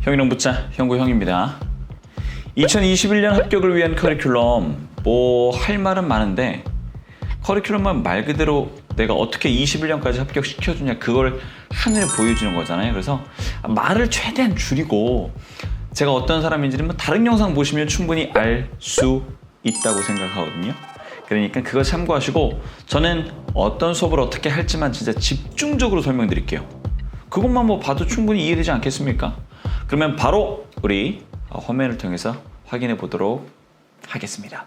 형이랑 붙자 형구 형입니다. 2021년 합격을 위한 커리큘럼 뭐 할 말은 많은데 커리큘럼만 말 그대로 내가 어떻게 21년까지 합격시켜주냐 그걸 하늘 보여주는 거잖아요. 그래서 말을 최대한 줄이고 제가 어떤 사람인지는 뭐 다른 영상 보시면 충분히 알 수 있다고 생각하거든요. 그러니까 그거 참고하시고 저는 어떤 수업을 어떻게 할지만 진짜 집중적으로 설명드릴게요. 그것만 뭐 봐도 충분히 이해되지 않겠습니까? 그러면 바로 우리 화면을 통해서 확인해 보도록 하겠습니다.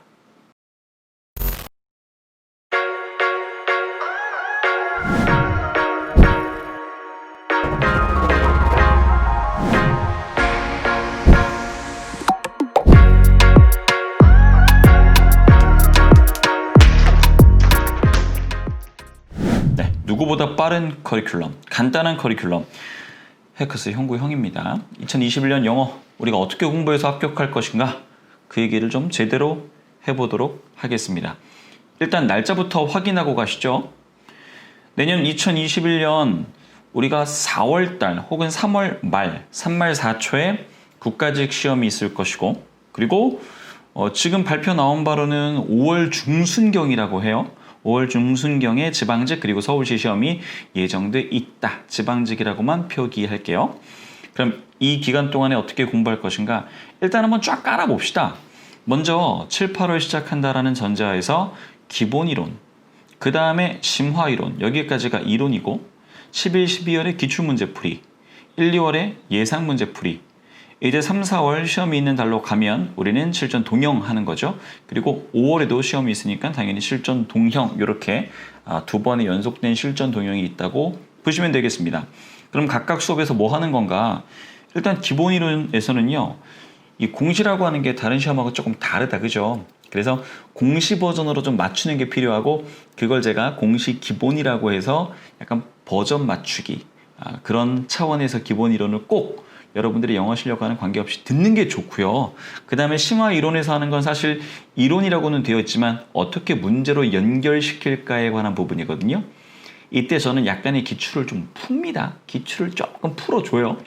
네, 누구보다 빠른 커리큘럼, 간단한 커리큘럼. 해커스 형구 형입니다. 2021년 영어 우리가 어떻게 공부해서 합격할 것인가 그 얘기를 좀 제대로 해보도록 하겠습니다. 일단 날짜부터 확인하고 가시죠. 내년 2021년 우리가 4월달 혹은 3월 말, 3말 4초에 국가직 시험이 있을 것이고 그리고 어, 지금 발표 나온 바로는 5월 중순경이라고 해요. 5월 중순경에 지방직 그리고 서울시 시험이 예정돼 있다. 지방직이라고만 표기할게요. 그럼 이 기간 동안에 어떻게 공부할 것인가? 일단 한번 쫙 깔아봅시다. 먼저 7, 8월 시작한다라는 전제하에서 기본 이론, 그 다음에 심화 이론, 여기까지가 이론이고 11, 12월에 기출문제 풀이, 1, 2월에 예상 문제 풀이, 이제 3, 4월 시험이 있는 달로 가면 우리는 실전 동형 하는 거죠. 그리고 5월에도 시험이 있으니까 당연히 실전 동형 이렇게 아, 두 번의 연속된 실전 동형이 있다고 보시면 되겠습니다. 그럼 각각 수업에서 뭐 하는 건가? 일단 기본 이론에서는요. 이 공시라고 하는 게 다른 시험하고 조금 다르다. 그죠? 그래서 공시 버전으로 좀 맞추는 게 필요하고 그걸 제가 공시 기본이라고 해서 약간 버전 맞추기 아, 그런 차원에서 기본 이론을 꼭 여러분들의 영어 실력과는 관계없이 듣는 게 좋고요. 그 다음에 심화 이론에서 하는 건 사실 이론이라고는 되어 있지만 어떻게 문제로 연결시킬까에 관한 부분이거든요. 이때 저는 약간의 기출을 좀 풉니다. 기출을 조금 풀어줘요.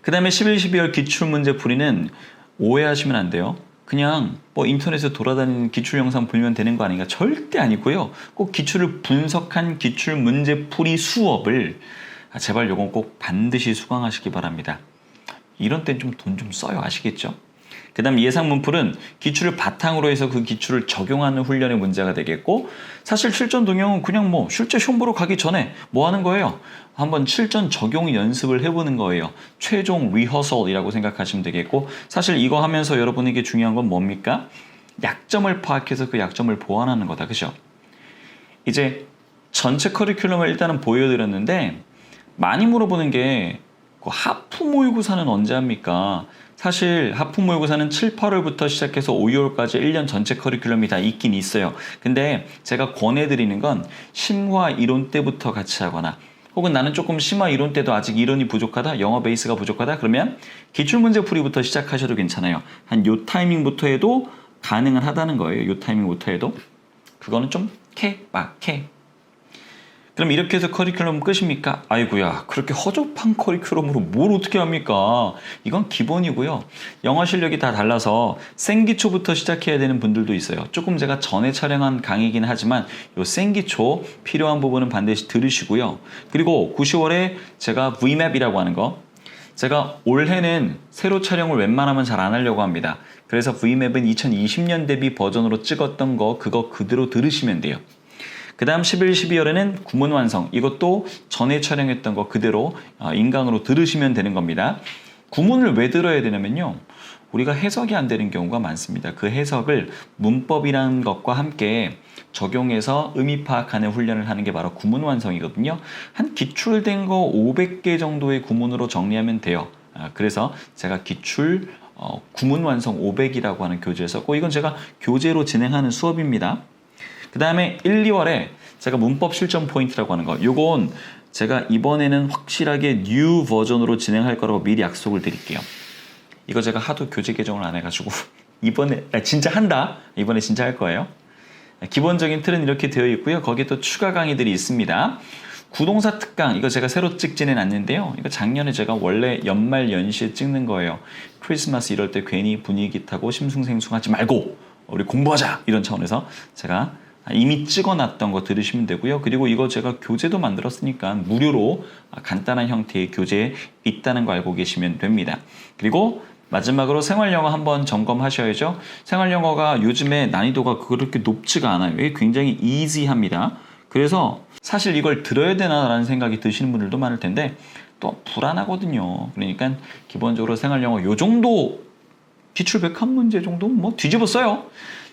그 다음에 11, 12월 기출문제 풀이는 오해하시면 안 돼요. 그냥 뭐 인터넷에 돌아다니는 기출 영상 보면 되는 거 아닌가? 절대 아니고요. 꼭 기출을 분석한 기출 문제 풀이 수업을 아, 제발 요건 꼭 반드시 수강하시기 바랍니다. 이런 땐 좀 돈 좀 써요. 아시겠죠? 그 다음 예상 문풀은 기출을 바탕으로 해서 그 기출을 적용하는 훈련의 문제가 되겠고 사실 실전 동영은 그냥 뭐 실제 시험 보러 가기 전에 뭐 하는 거예요? 한번 실전 적용 연습을 해보는 거예요. 최종 리허설이라고 생각하시면 되겠고 사실 이거 하면서 여러분에게 중요한 건 뭡니까? 약점을 파악해서 그 약점을 보완하는 거다. 그죠? 이제 전체 커리큘럼을 일단은 보여드렸는데 많이 물어보는 게 그 하프 모의고사는 언제 합니까? 사실 하프 모의고사는 7, 8월부터 시작해서 5, 6월까지 1년 전체 커리큘럼이 다 있긴 있어요. 근데 제가 권해드리는 건 심화 이론 때부터 같이 하거나 혹은 나는 조금 심화 이론 때도 아직 이론이 부족하다, 영어 베이스가 부족하다 그러면 기출문제 풀이부터 시작하셔도 괜찮아요. 한 요 타이밍부터 해도 가능은 하다는 거예요. 요 타이밍부터 해도 그거는 좀 케바케 그럼 이렇게 해서 커리큘럼 끝입니까? 아이고야 그렇게 허접한 커리큘럼으로 뭘 어떻게 합니까? 이건 기본이고요. 영어 실력이 다 달라서 생기초부터 시작해야 되는 분들도 있어요. 조금 제가 전에 촬영한 강의긴 하지만 요 생기초 필요한 부분은 반드시 들으시고요. 그리고 9, 10월에 제가 VMAP이라고 하는 거 제가 올해는 새로 촬영을 웬만하면 잘 안 하려고 합니다. 그래서 VMAP은 2020년 대비 버전으로 찍었던 거 그거 그대로 들으시면 돼요. 그 다음 11, 12월에는 구문 완성. 이것도 전에 촬영했던 거 그대로 어, 인강으로 들으시면 되는 겁니다. 구문을 왜 들어야 되냐면요. 우리가 해석이 안 되는 경우가 많습니다. 그 해석을 문법이라는 것과 함께 적용해서 의미 파악하는 훈련을 하는 게 바로 구문 완성이거든요. 한 기출된 거 500개 정도의 구문으로 정리하면 돼요. 아, 그래서 제가 기출 어, 구문 완성 500이라고 하는 교재를 썼고 이건 제가 교재로 진행하는 수업입니다. 그 다음에 1, 2월에 제가 문법 실전 포인트라고 하는 거 요건 제가 이번에는 확실하게 뉴 버전으로 진행할 거라고 미리 약속을 드릴게요. 이거 제가 하도 교재 개정을 안 해가지고 이번에 아, 진짜 한다. 이번에 진짜 할 거예요. 기본적인 틀은 이렇게 되어 있고요. 거기에 또 추가 강의들이 있습니다. 구동사 특강 이거 제가 새로 찍지는 않는데요. 이거 작년에 제가 원래 연말 연시에 찍는 거예요. 크리스마스 이럴 때 괜히 분위기 타고 심승생숭하지 말고 우리 공부하자 이런 차원에서 제가 이미 찍어놨던 거 들으시면 되고요. 그리고 이거 제가 교재도 만들었으니까 무료로 간단한 형태의 교재 있다는 거 알고 계시면 됩니다. 그리고 마지막으로 생활 영어 한번 점검하셔야죠. 생활 영어가 요즘에 난이도가 그렇게 높지가 않아요. 이게 굉장히 이지합니다. 그래서 사실 이걸 들어야 되나라는 생각이 드시는 분들도 많을 텐데 또 불안하거든요. 그러니까 기본적으로 생활 영어 요 정도 기출 100한 문제 정도 뭐 뒤집었어요.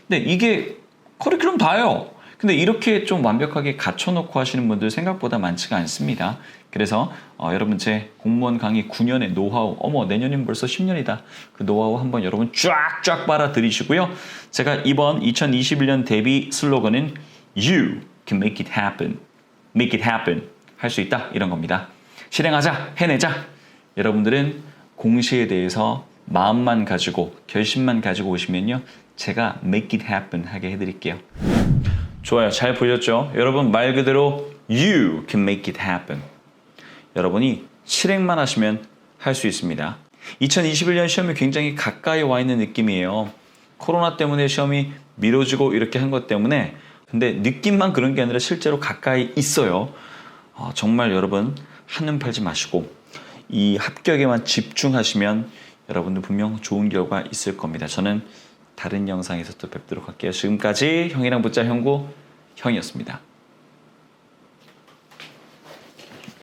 근데 이게 커리큘럼 다예요. 근데 이렇게 좀 완벽하게 갖춰놓고 하시는 분들 생각보다 많지가 않습니다. 그래서 어, 여러분 제 공무원 강의 9년의 노하우, 어머 내년이면 벌써 10년이다. 그 노하우 한번 여러분 쫙쫙 빨아들이시고요. 제가 이번 2021년 데뷔 슬로건은 You can make it happen, make it happen 할 수 있다 이런 겁니다. 실행하자, 해내자. 여러분들은 공시에 대해서 마음만 가지고 결심만 가지고 오시면요. 제가 make it happen 하게 해드릴게요. 좋아요. 잘 보셨죠? 여러분 말 그대로 you can make it happen. 여러분이 실행만 하시면 할 수 있습니다. 2021년 시험이 굉장히 가까이 와 있는 느낌이에요. 코로나 때문에 시험이 미뤄지고 이렇게 한 것 때문에 근데 느낌만 그런 게 아니라 실제로 가까이 있어요. 어, 정말 여러분 한눈 팔지 마시고 이 합격에만 집중하시면 여러분들 분명 좋은 결과 있을 겁니다. 저는 다른 영상에서 또 뵙도록 할게요. 지금까지 형이랑 붙자 형구 형이었습니다.